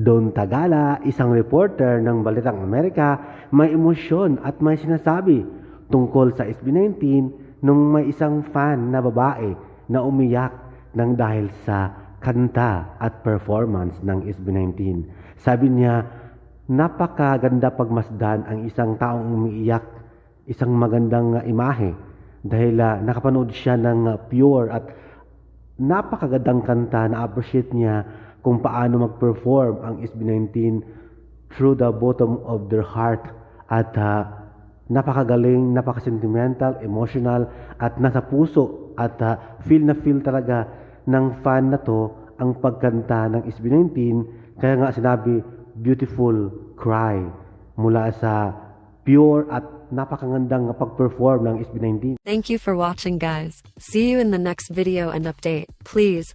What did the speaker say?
Don Tagala, isang reporter ng Balitang Amerika, may emosyon at may sinasabi tungkol sa SB19 nung may isang fan na babae na umiyak ng dahil sa kanta at performance ng SB19. Sabi niya, napakaganda pagmasdan ang isang taong umiiyak, isang magandang imahe dahil uh, nakapanood siya ng uh, pure at napakagandang kanta na appreciate niya kung paano mag-perform ang SB19 through the bottom of their heart at uh, napakagaling, napaka-sentimental, emotional at nasa puso at uh, feel na feel talaga ng fan na to ang pagkanta ng SB19 kaya nga sinabi beautiful cry mula sa pure at napakagandang pag-perform ng SB19 Thank you for watching guys. See you in the next video and update. Please,